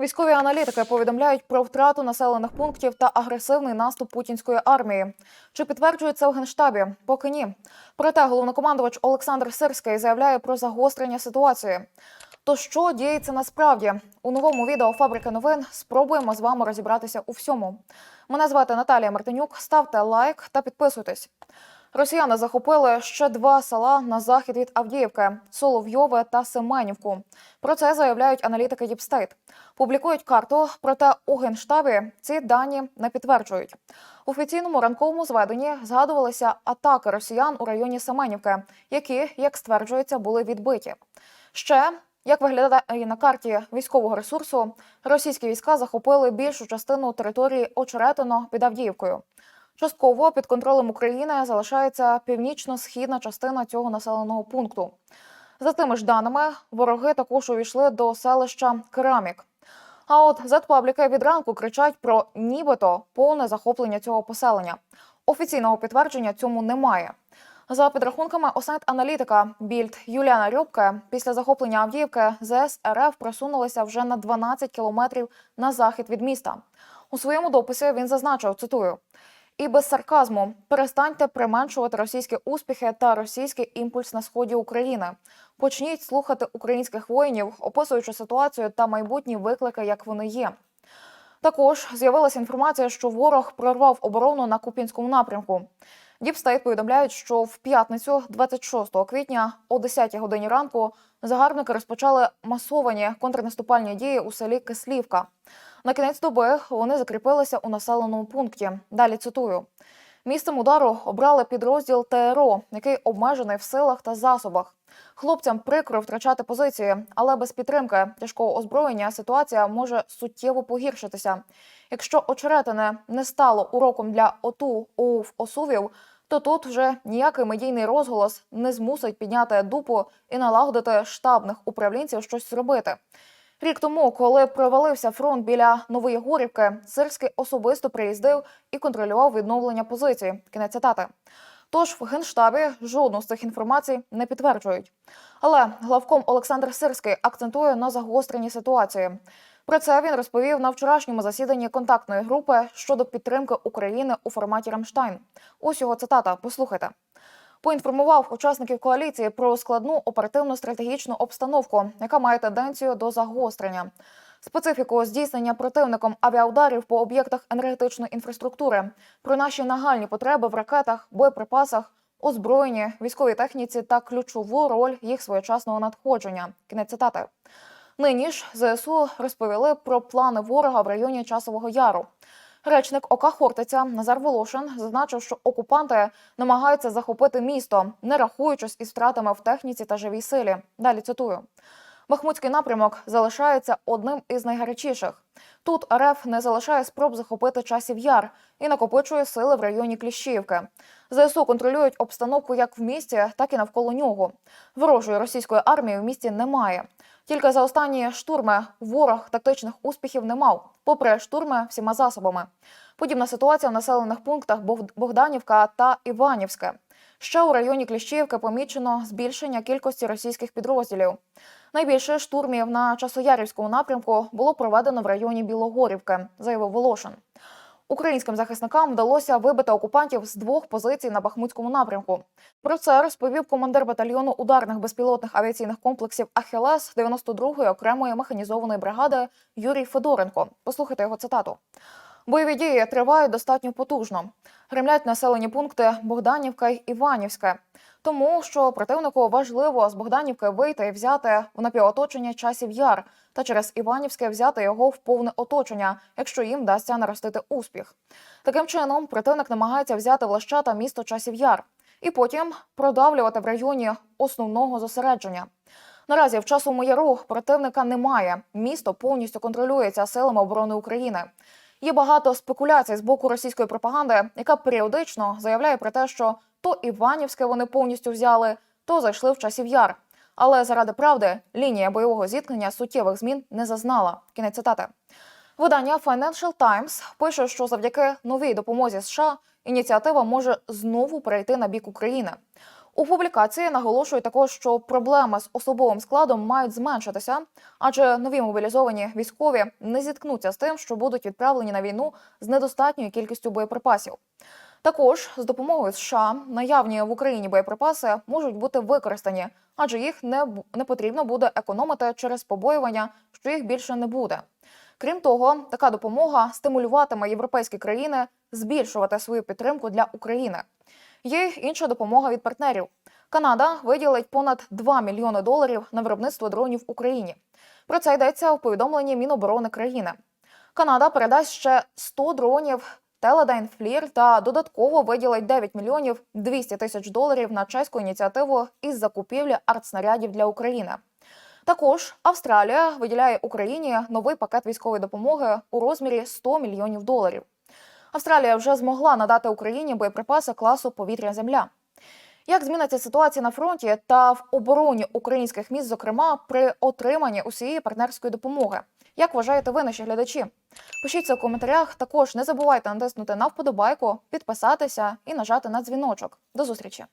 Військові аналітики повідомляють про втрату населених пунктів та агресивний наступ путінської армії. Чи підтверджують це в генштабі? Поки ні. Проте головнокомандувач Олександр Сирський заявляє про загострення ситуації. То що діється насправді у новому відео Фабрика новин спробуємо з вами розібратися у всьому. Мене звати Наталія Мартинюк. Ставте лайк та підписуйтесь. Росіяни захопили ще два села на захід від Авдіївки Соловйове та Семенівку. Про це заявляють аналітики Діпстейт. Публікують карту, проте у генштабі ці дані не підтверджують. У офіційному ранковому зведенні згадувалися атаки росіян у районі Семенівки, які, як стверджується, були відбиті. Ще як виглядає на карті військового ресурсу, російські війська захопили більшу частину території Очеретино під Авдіївкою. Частково під контролем України залишається північно-східна частина цього населеного пункту. За тими ж даними, вороги також увійшли до селища Керамік. А от зетпабліки від ранку кричать про нібито повне захоплення цього поселення. Офіційного підтвердження цьому немає. За підрахунками осайт-аналітика Більд Юліана Рюбке, після захоплення Авдіївки ЗС РФ просунулися вже на 12 кілометрів на захід від міста. У своєму дописі він зазначив, цитую. І без сарказму перестаньте применшувати російські успіхи та російський імпульс на сході України. Почніть слухати українських воїнів, описуючи ситуацію та майбутні виклики, як вони є. Також з'явилася інформація, що ворог прорвав оборону на Купінському напрямку. Діпстейт повідомляють, що в п'ятницю, 26 квітня, о 10 годині ранку, загарбники розпочали масовані контрнаступальні дії у селі Кислівка. На кінець доби вони закріпилися у населеному пункті. Далі цитую. Місцем удару обрали підрозділ ТРО, який обмежений в силах та засобах. Хлопцям прикро втрачати позиції, але без підтримки тяжкого озброєння ситуація може суттєво погіршитися. Якщо очеретине не стало уроком для ОТУ ОУФ ОСУВів, то тут вже ніякий медійний розголос не змусить підняти дупу і налагодити штабних управлінців щось зробити. Рік тому, коли провалився фронт біля Нової Горівки, Сирський особисто приїздив і контролював відновлення позиції. Кінець цитати. Тож в генштабі жодну з цих інформацій не підтверджують. Але главком Олександр Сирський акцентує на загостренні ситуації. Про це він розповів на вчорашньому засіданні контактної групи щодо підтримки України у форматі Рамштайн. Ось його цитата. Послухайте. Поінформував учасників коаліції про складну оперативну стратегічну обстановку, яка має тенденцію до загострення. Специфіку здійснення противником авіаударів по об'єктах енергетичної інфраструктури, про наші нагальні потреби в ракетах, боєприпасах, озброєнні, військовій техніці та ключову роль їх своєчасного надходження. Кінець цитати. Нині ж ЗСУ розповіли про плани ворога в районі Часового Яру. Речник ОК Хортиця Назар Волошин зазначив, що окупанти намагаються захопити місто, не рахуючись із втратами в техніці та живій силі. Далі цитую. Бахмутський напрямок залишається одним із найгарячіших. Тут РФ не залишає спроб захопити часів яр і накопичує сили в районі Кліщівки. ЗСУ контролюють обстановку як в місті, так і навколо нього. Ворожої російської армії в місті немає. Тільки за останні штурми ворог тактичних успіхів не мав, попри штурми всіма засобами. Подібна ситуація в населених пунктах Богданівка та Іванівське. Ще у районі Кліщівки помічено збільшення кількості російських підрозділів. Найбільше штурмів на Часоярівському напрямку було проведено в районі Білогорівки, заявив Волошин. Українським захисникам вдалося вибити окупантів з двох позицій на Бахмутському напрямку. Про це розповів командир батальйону ударних безпілотних авіаційних комплексів Ахілес 92-ї окремої механізованої бригади Юрій Федоренко. Послухайте його цитату. Бойові дії тривають достатньо потужно. Гремлять населені пункти Богданівка й Іванівське. Тому що противнику важливо з Богданівки вийти і взяти в напівоточення часів яр та через Іванівське взяти його в повне оточення, якщо їм вдасться наростити успіх. Таким чином, противник намагається взяти в лещата місто часів яр і потім продавлювати в районі основного зосередження. Наразі в часовому яру противника немає. Місто повністю контролюється силами оборони України. Є багато спекуляцій з боку російської пропаганди, яка періодично заявляє про те, що то Іванівське вони повністю взяли, то зайшли в часів яр. Але заради правди лінія бойового зіткнення суттєвих змін не зазнала. Кінець цитати. Видання Financial Times пише, що завдяки новій допомозі США ініціатива може знову перейти на бік України. У публікації наголошують також, що проблеми з особовим складом мають зменшитися, адже нові мобілізовані військові не зіткнуться з тим, що будуть відправлені на війну з недостатньою кількістю боєприпасів. Також з допомогою США наявні в Україні боєприпаси можуть бути використані, адже їх не, не потрібно буде економити через побоювання, що їх більше не буде. Крім того, така допомога стимулюватиме європейські країни збільшувати свою підтримку для України. Є інша допомога від партнерів. Канада виділить понад 2 мільйони доларів на виробництво дронів Україні. Про це йдеться у повідомленні Міноборони країни. Канада передасть ще 100 дронів Teledyne FLIR та додатково виділить 9 мільйонів 200 тисяч доларів на чеську ініціативу із закупівлі артснарядів для України. Також Австралія виділяє Україні новий пакет військової допомоги у розмірі 100 мільйонів доларів. Австралія вже змогла надати Україні боєприпаси класу повітря-земля. Як зміниться ситуація на фронті та в обороні українських міст, зокрема при отриманні усієї партнерської допомоги? Як вважаєте ви, наші глядачі? Пишіть це у коментарях. Також не забувайте натиснути на вподобайку, підписатися і нажати на дзвіночок. До зустрічі!